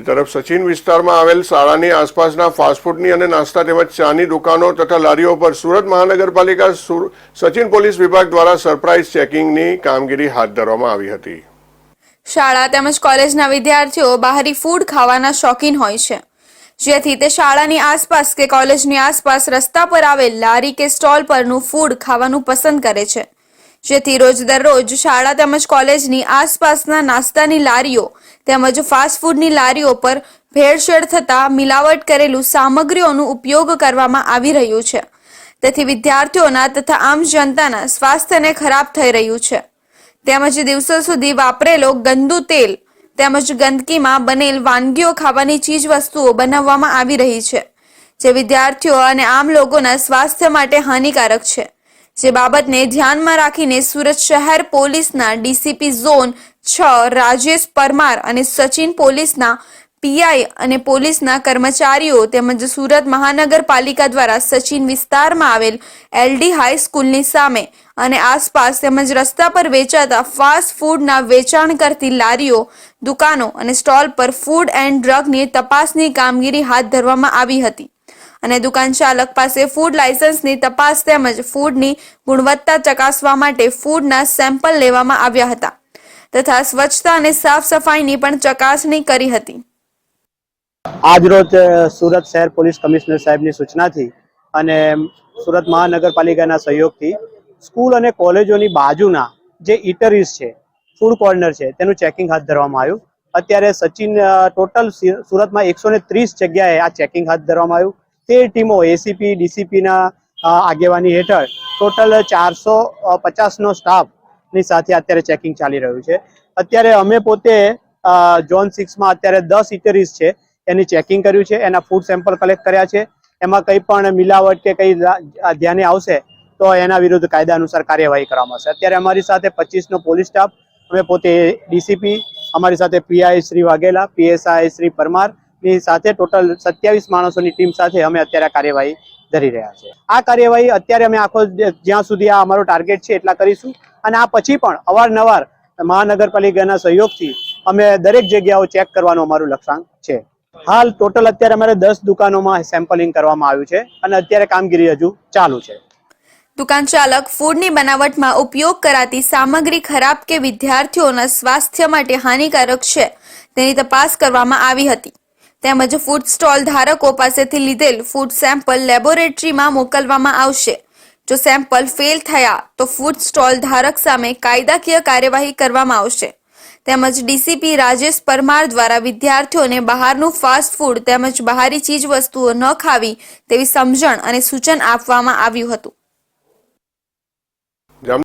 બીજી તરફ સચિન વિસ્તારમાં આવેલ શાળાની આસપાસના ફાસ્ટફૂડની અને નાસ્તા તેમજ ચાની દુકાનો તથા લારીઓ પર સુરત મહાનગરપાલિકા સચિન પોલીસ વિભાગ દ્વારા સરપ્રાઇઝ ચેકિંગની કામગીરી હાથ ધરવામાં આવી હતી. શાળા તેમજ કોલેજના વિદ્યાર્થીઓ બહારી ફૂડ ખાવાના શોખીન હોય છે. જેથી તે શાળાની આસપાસ કે કોલેજની આસપાસ રસ્તા પર આવેલ લારી કે સ્ટોલ પરનું ફૂડ ખાવાનું પસંદ કરે છે. જેથી રોજ દરરોજ શાળા તેમજ કોલેજની આસપાસના નાસ્તાની લારીઓ તેમજ ફાસ્ટ ફૂડની લારીઓ પર ભેળસેળ થતા મિલાવટ કરેલું સામગ્રીઓનો ઉપયોગ કરવામાં આવી રહ્યું છે. તેથી વિદ્યાર્થીઓના તથા આમ જનતાના સ્વાસ્થ્યને ખરાબ થઈ રહ્યું છે. તેમજ દિવસો સુધી વાપરેલો ગંદુ તેલ તેમજ ગંદકીમાં બનેલ વાનગીઓ ખાવાની ચીજ વસ્તુઓ બનાવવામાં આવી રહી છે, જે વિદ્યાર્થીઓ અને આમ લોકોના સ્વાસ્થ્ય માટે હાનિકારક છે. જે બાબતને ધ્યાનમાં રાખીને સુરત શહેર પોલીસના ડીસીપી ઝોન છ, રાજેશ પરમાર અને સચિન પોલીસના પીઆઈ અને પોલીસના કર્મચારીઓ તેમજ સુરત મહાનગરપાલિકા દ્વારા સચિન વિસ્તારમાં આવેલ એલડી હાઈસ્કૂલની સામે અને આસપાસ તેમજ રસ્તા પર વેચાતા ફાસ્ટ ફૂડના વેચાણ કરતી લારીઓ, દુકાનો અને સ્ટોલ પર ફૂડ એન્ડ ડ્રગની તપાસની કામગીરી હાથ ધરવામાં આવી હતી. અને દુકાન ચાલક પાસે ફૂડ લાયસન્સની તપાસ તેમજ ફૂડની ગુણવત્તા ચકાસવા માટે ફૂડના સેમ્પલ લેવામાં આવ્યા હતા તથા સ્વચ્છતા અને સાફ સફાઈની પણ ચકાસણી કરી હતી. આજરોજ સુરત શહેર પોલીસ કમિશનર સાહેબની સૂચનાથી અને સુરત મહાનગરપાલિકાના સહયોગથી સ્કૂલ અને કોલેજોની બાજુના જે ઇટરીઝ છે ફૂડ કોર્નર છે, તેનું ચેકિંગ હાથ ધરવામાં આવ્યું. અત્યારે સચિન ટોટલ સુરતમાં એકસો ને ત્રીસ જગ્યાએ આ ચેકિંગ હાથ ધરવામાં આવ્યું. તેર ટીમો એસીપી ડીસીપીના આગેવાની હેઠળ. ટોટલ ચારસો પચાસનો સ્ટાફની સાથે અત્યારે ચેકિંગ ચાલી રહ્યું છે. અત્યારે અમે પોતે ઝોન સિક્સમાં અત્યારે દસ ઇટરીઝ છે, એની ચેકિંગ કર્યું છે, એના ફૂડ સેમ્પલ કલેક્ટ કર્યા છે. એમાં કંઈ પણ મિલાવટ કે કંઈ ધ્યાને આવશે, તો એના વિરુદ્ધ કાયદા અનુસાર કાર્યવાહી કરવામાં આવશે. અત્યારે અમારી સાથે પચીસનો પોલીસ સ્ટાફ અમે પોતે ડીસીપી અમારી સાથે પીઆઈ શ્રી વાઘેલા પીએસઆઈ શ્રી પરમાર ની સાથે ટોટલ સત્યાવીસ માણસોની ટીમ સાથે અમે અત્યારે કાર્યવાહી ધરી રહ્યા છે આ કાર્યવાહી અત્યારે અમે આખો જ્યાં સુધી આ અમારો ટાર્ગેટ છે એટલા કરીશું. અને આ પછી પણ અવારનવાર મહાનગરપાલિકાના સહયોગથી અમે દરેક જગ્યાઓ ચેક કરવાનું અમારું લક્ષ્યાંક છે. હાલ ટોટલ અત્યારે અમારે દસ દુકાનોમાં સેમ્પલિંગ કરવામાં આવ્યું છે અને અત્યારે કામગીરી હજુ ચાલુ છે. દુકાન ચાલક ફૂડની બનાવટમાં ઉપયોગ કરાતી સામગ્રી ખરાબ કે વિદ્યાર્થીઓના સ્વાસ્થ્ય માટે હાનિકારક છે. તેની તપાસ કરવામાં આવી હતી. તેમજ ફૂડ સ્ટોલ ધારકો પાસેથી લીધેલ ફૂડ સેમ્પલ લેબોરેટરીમાં મોકલવામાં આવશે. જો સેમ્પલ ફેલ થયા, તો ફૂડ સ્ટોલ ધારક સામે કાયદાકીય કાર્યવાહી કરવામાં આવશે. તેમજ ડીસીપી રાજેશ પરમાર દ્વારા વિદ્યાર્થીઓને બહારનું ફાસ્ટ ફૂડ તેમજ બહારી ચીજ વસ્તુઓ ન ખાવી તેવી સમજણ અને સૂચન આપવામાં આવ્યું હતું.